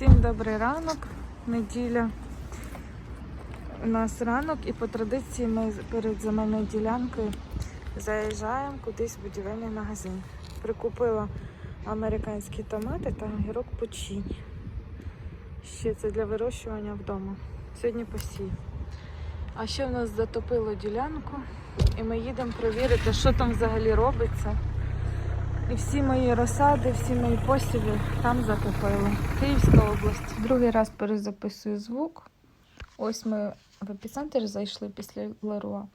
Всім добрий ранок, неділя. У нас ранок і по традиції ми перед земельною ділянкою заїжджаємо кудись в будівельний магазин. Прикупила американські томати та огірок починь. Ще це для вирощування вдома. Сьогодні посів. А ще в нас затопило ділянку, і ми їдемо перевірити, що там взагалі робиться. І всі мої розсади, всі мої посіви там затопило. Київська область. Другий раз перезаписую звук. Ось ми в епіцентр зайшли після Леруа.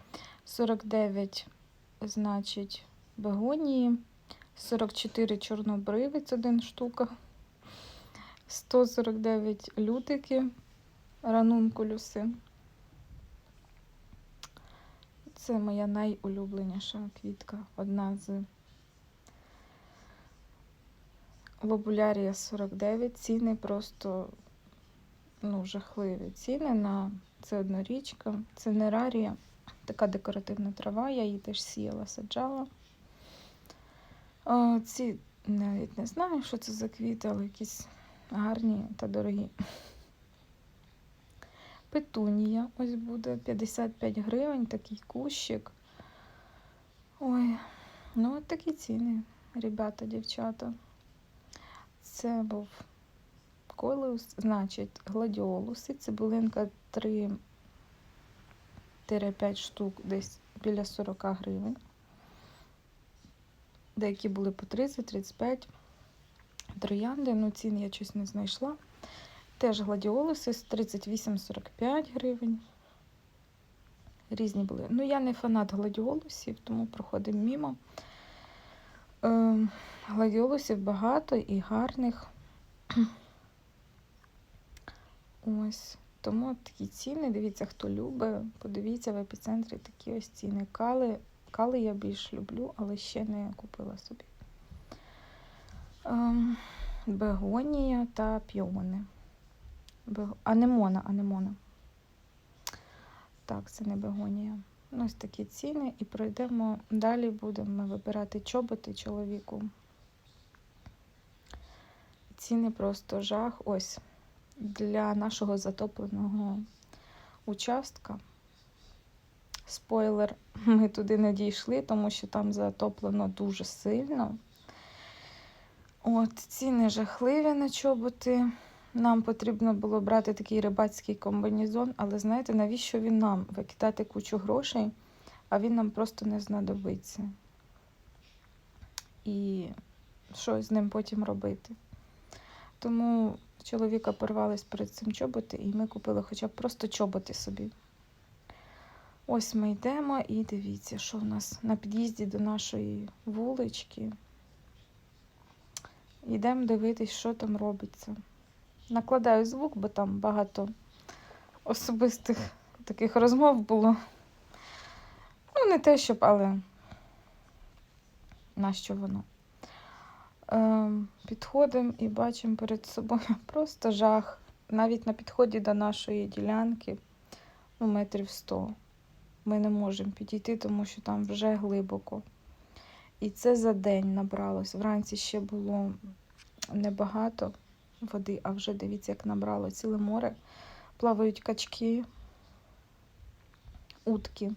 49, значить, бегонії, 44 чорнобривець, один штука, 149 лютики, ранункулюси. Це моя найулюбленіша квітка, одна з Лобулярія 49. Ціни просто ну, жахливі. Ціни на це однорічка. Це нерарія, така декоративна трава, я її теж сіяла, саджала. О, ці навіть не знаю, що це за квіти, але якісь гарні та дорогі. Петунія ось буде 55 гривень, такий кущик. Ой, ну от такі ціни, ребята, дівчата. Це був колеус, значить, гладіолуси, цибулинка 3-5 штук, десь біля 40 гривень. Деякі були по 30-35. Троянди, ну цін я щось не знайшла. Теж гладіолуси з 38-45 гривень. Різні були. Ну, я не фанат гладіолусів, тому проходимо мімо. Ем, Гладіолусів багато і гарних. Ось. Тому такі ціни. Дивіться, хто любить. Подивіться в епіцентрі такі ось ціни. Кали, кали я більш люблю, але ще не купила собі. Ем, бегонія та піони. Бего... Анемона, анемона. Так, це не бегонія. Ось такі ціни. І пройдемо далі, будемо вибирати чоботи чоловіку. Ціни просто жах. Ось для нашого затопленого участка. Спойлер, ми туди не дійшли, тому що там затоплено дуже сильно. От, ціни жахливі на чоботи. Нам потрібно було брати такий рибацький комбінезон, але знаєте, навіщо він нам? Викидати кучу грошей, а він нам просто не знадобиться. І що з ним потім робити? Тому чоловіка порвались перед цим чоботи, і ми купили хоча б просто чоботи собі. Ось ми йдемо і дивіться, що в нас на під'їзді до нашої вулички. Йдемо дивитись, що там робиться. Накладаю звук, бо там багато особистих таких розмов було. Ну, не те, щоб, але нащо воно? Е, Підходимо і бачимо перед собою просто жах. Навіть на підході до нашої ділянки, ну, метрів 100. Ми не можемо підійти, тому що там вже глибоко. І це за день набралось. Вранці ще було небагато води, а вже дивіться, як набрало ціле море. Плавають качки, утки.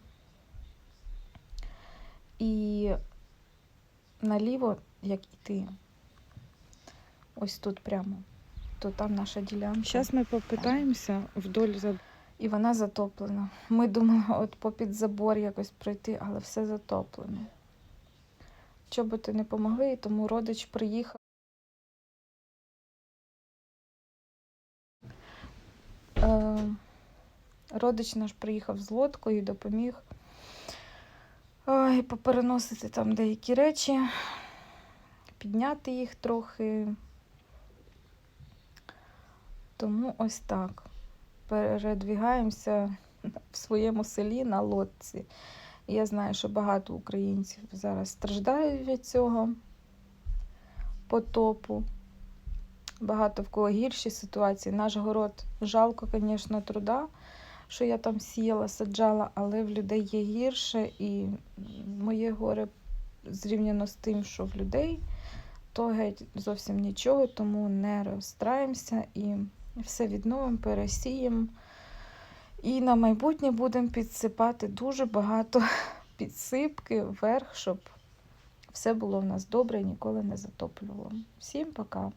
І наліво, як іти, ось тут прямо, то там наша ділянка. Зараз ми попитаємося вдоль за. І вона затоплена. Ми думали, от попід забор якось пройти, але все затоплено. Чоботи не помогли, тому родич приїхав. Родич наш приїхав з лодкою допоміг ой, попереносити там деякі речі, підняти їх трохи. Тому ось так. Передвігаємося в своєму селі на лодці. Я знаю, що багато українців зараз страждають від цього потопу. Багато в кого гірші ситуації. Наш город жалко, звісно, труда, що я там сіяла, саджала, але в людей є гірше, і моє горе зрівняно з тим, що в людей, то геть зовсім нічого, тому не розстраємося і все відновимо, пересіємо. І на майбутнє будемо підсипати дуже багато підсипки вверх, щоб все було в нас добре і ніколи не затоплювало. Всім пока!